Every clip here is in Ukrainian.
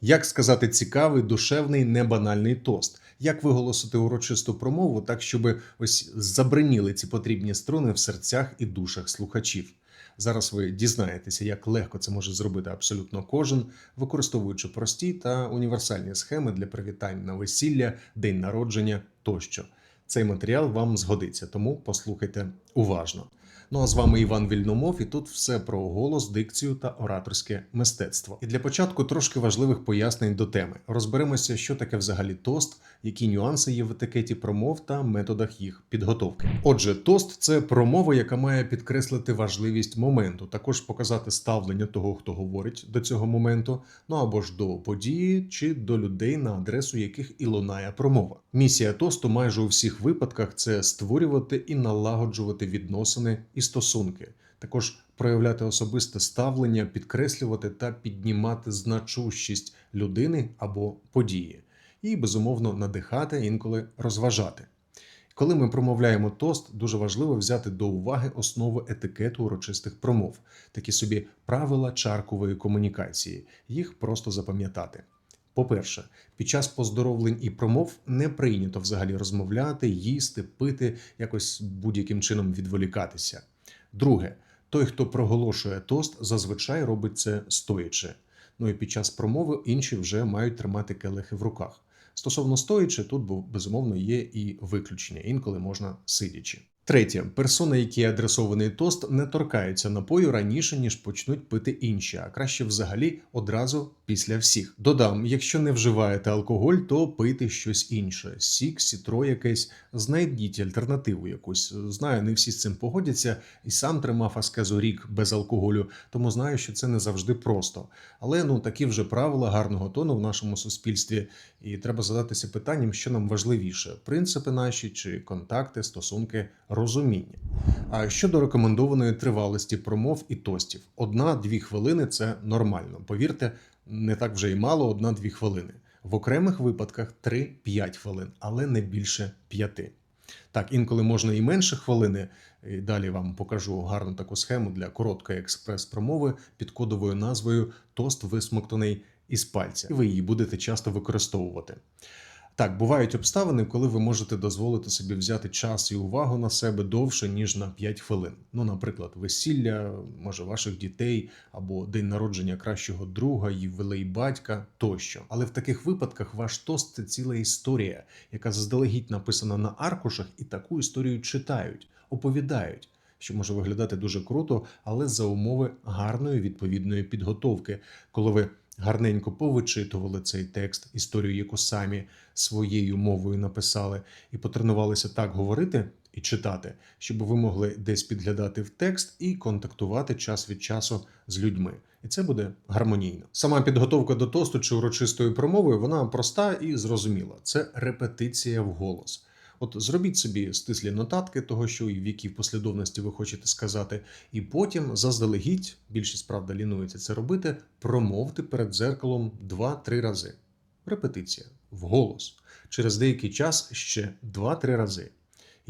Як сказати цікавий, душевний, небанальний тост? Як виголосити урочисту промову так, щоб ось забриніли ці потрібні струни в серцях і душах слухачів? Зараз ви дізнаєтеся, як легко це може зробити абсолютно кожен, використовуючи прості та універсальні схеми для привітань на весілля, день народження тощо. Цей матеріал вам згодиться, тому послухайте уважно. Ну а з вами Іван Вільномов, і тут все про голос, дикцію та ораторське мистецтво. І для початку трошки важливих пояснень до теми. Розберемося, що таке взагалі тост, які нюанси є в етикеті промов та методах їх підготовки. Отже, тост це промова, яка має підкреслити важливість моменту, також показати ставлення того, хто говорить до цього моменту, ну або ж до події чи до людей, на адресу яких і лунає промова. Місія тосту майже у всіх випадках це створювати і налагоджувати відносини і стосунки, також проявляти особисте ставлення, підкреслювати та піднімати значущість людини або події, і безумовно надихати інколи розважати. Коли ми промовляємо тост, дуже важливо взяти до уваги основи етикету урочистих промов, такі собі правила чаркової комунікації. Їх просто запам'ятати. По-перше, під час поздоровлень і промов не прийнято взагалі розмовляти, їсти, пити, якось будь-яким чином відволікатися. Друге, той, хто проголошує тост, зазвичай робить це стоячи. Ну і під час промови інші вже мають тримати келихи в руках. Стосовно стоячи, тут безумовно є і виключення, інколи можна сидячи. Третє, персона, якій адресований тост, не торкаються напою раніше, ніж почнуть пити інші, а краще взагалі одразу після всіх. Додам, якщо не вживаєте алкоголь, то пийте щось інше: сік, сітро якесь, знайдіть альтернативу якусь. Знаю, не всі з цим погодяться, і сам тримав аскезу рік без алкоголю, тому знаю, що це не завжди просто. Але ну такі вже правила гарного тону в нашому суспільстві, і треба задатися питанням, що нам важливіше: принципи наші чи контакти, стосунки, розуміння. А щодо рекомендованої тривалості промов і тостів, одна-дві хвилини це нормально. Повірте, не так вже й мало, одна-дві хвилини. В окремих випадках 3-5 хвилин, але не більше 5. Так, інколи можна і менше хвилини. І далі вам покажу гарну таку схему для короткої експрес-промови під кодовою назвою Тост висмоктаний із пальця. І ви її будете часто використовувати. Так, бувають обставини, коли ви можете дозволити собі взяти час і увагу на себе довше, ніж на 5 хвилин. Ну, наприклад, весілля, може, ваших дітей або день народження кращого друга, ювілей батька тощо. Але в таких випадках ваш тост це ціла історія, яка заздалегідь написана на аркушах, і таку історію читають, оповідають. Що може виглядати дуже круто, але за умови гарної відповідної підготовки, коли ви гарненько повичитували цей текст, історію, яку самі своєю мовою написали, і потренувалися так говорити і читати, щоб ви могли десь підглядати в текст і контактувати час від часу з людьми. І це буде гармонійно. Сама підготовка до тосту чи урочистої промови вона проста і зрозуміла. Це репетиція в голос. От зробіть собі стислі нотатки того, що і в якій послідовності ви хочете сказати, і потім заздалегідь, більшість правда лінується це робити, промовте перед дзеркалом 2-3 рази. Репетиція вголос. Через деякий час ще 2-3 рази.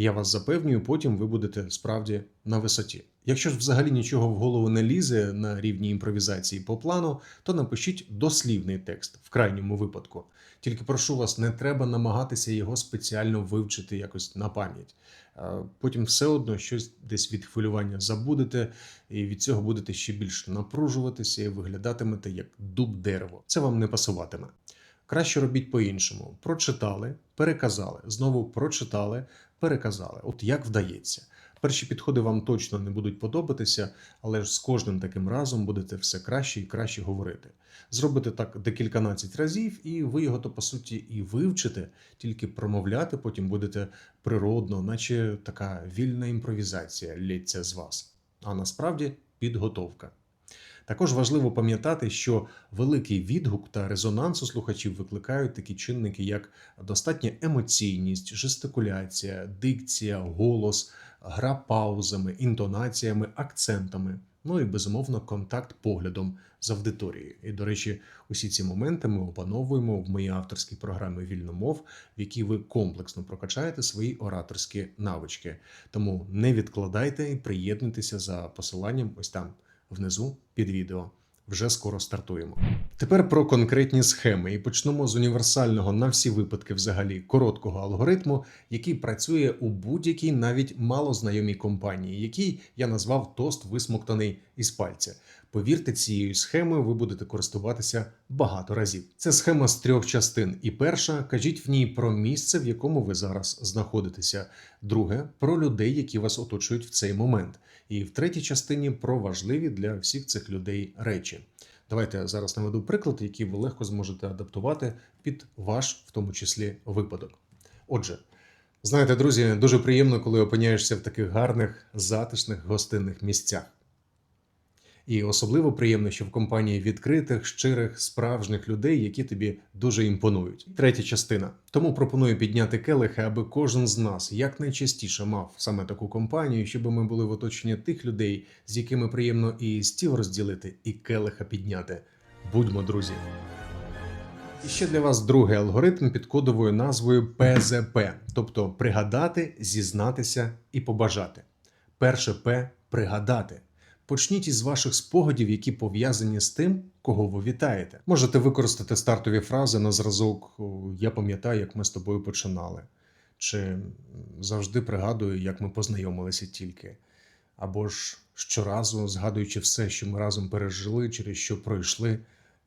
Я вас запевнюю, потім ви будете справді на висоті. Якщо ж взагалі нічого в голову не лізе на рівні імпровізації по плану, то напишіть дослівний текст в крайньому випадку. Тільки прошу вас, не треба намагатися його спеціально вивчити якось на пам'ять. Потім все одно щось десь від хвилювання забудете, і від цього будете ще більше напружуватися і виглядатимете як дуб дерево. Це вам не пасуватиме. Краще робіть по-іншому. Прочитали, переказали, знову прочитали, переказали. От як вдається. Перші підходи вам точно не будуть подобатися, але ж з кожним таким разом будете все краще і краще говорити. Зробите так декільканадцять разів, і ви його то по суті і вивчите, тільки промовляти потім будете природно, наче така вільна імпровізація лється з вас. А насправді підготовка. Також важливо пам'ятати, що великий відгук та резонанс у слухачів викликають такі чинники, як достатня емоційність, жестикуляція, дикція, голос, гра паузами, інтонаціями, акцентами. Ну і безумовно контакт поглядом з аудиторією. І, до речі, усі ці моменти ми опановуємо в моїй авторській програмі Вільномов, в якій ви комплексно прокачаєте свої ораторські навички. Тому не відкладайте і приєднуйтеся за посиланням ось там внизу під відео. вже скоро стартуємо. Тепер про конкретні схеми і почнемо з універсального на всі випадки взагалі короткого алгоритму, який працює у будь-якій навіть малознайомій компанії, який я назвав тост висмоктаний із пальця. Повірте, цією схемою ви будете користуватися багато разів. Це схема з трьох частин. І перша кажіть в ній про місце, в якому ви зараз знаходитеся. Друге про людей, які вас оточують в цей момент. І в третій частині про важливі для всіх цих людей речі. Давайте зараз наведу приклад, який ви легко зможете адаптувати під ваш, в тому числі, випадок. Отже, знаєте, друзі, дуже приємно, коли опиняєшся в таких гарних, затишних гостинних місцях. І особливо приємно, що в компанії відкритих, щирих, справжніх людей, які тобі дуже імпонують. Третя частина. Тому пропоную підняти келихи, аби кожен з нас якнайчастіше мав саме таку компанію, щоб ми були в оточенні тих людей, з якими приємно і стіл розділити, і келиха підняти. Будьмо друзі. І ще для вас другий алгоритм під кодовою назвою ПЗП, тобто пригадати, зізнатися і побажати. Перше П пригадати. Почніть із ваших спогадів, які пов'язані з тим, кого ви вітаєте. Можете використати стартові фрази на зразок Я пам'ятаю, як ми з тобою починали, чи завжди пригадую, як ми познайомилися тільки. Або ж щоразу згадуючи все, що ми разом пережили, через що пройшли,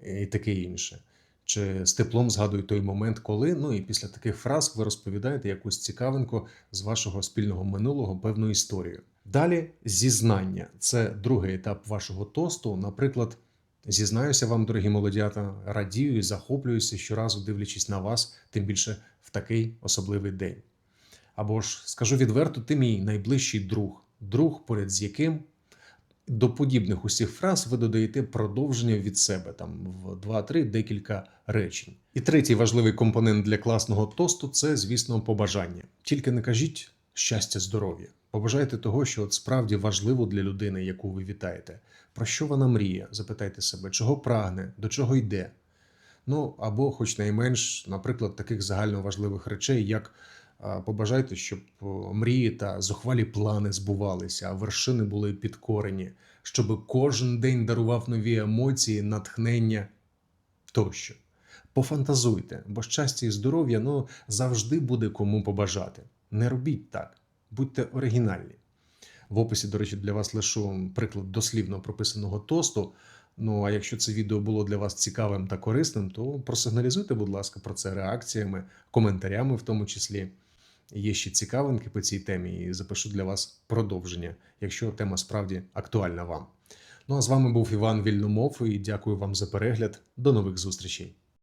і таке інше. Чи з теплом згадую той момент, коли, ну і після таких фраз ви розповідаєте якусь цікавинку з вашого спільного минулого певну історію. Далі зізнання це другий етап вашого тосту. Наприклад, зізнаюся вам, дорогі молодята, радію і захоплююся щоразу дивлячись на вас, тим більше в такий особливий день. Або ж скажу відверто, ти мій найближчий друг, друг, поряд з яким до подібних усіх фраз ви додаєте продовження від себе там в 2-3 декілька речень. І третій важливий компонент для класного тосту це, звісно, побажання. Тільки не кажіть щастя, здоров'я. Побажайте того, що от справді важливо для людини, яку ви вітаєте. Про що вона мріє? Запитайте себе, чого прагне, до чого йде. Ну або, хоч найменш, наприклад, таких загально важливих речей, як побажайте, щоб мрії та зухвалі плани збувалися, а вершини були підкорені, щоб кожен день дарував нові емоції, натхнення тощо. Пофантазуйте, бо щастя і здоров'я ну, завжди буде кому побажати. Не робіть так, будьте оригінальні. В описі, до речі, для вас лишу приклад дослівно прописаного тосту. Ну а якщо це відео було для вас цікавим та корисним, то просигналізуйте, будь ласка, про це реакціями, коментарями, в тому числі. Є ще цікавинки по цій темі, і запишу для вас продовження, якщо тема справді актуальна вам. Ну а з вами був Іван Вільномов і дякую вам за перегляд. До нових зустрічей.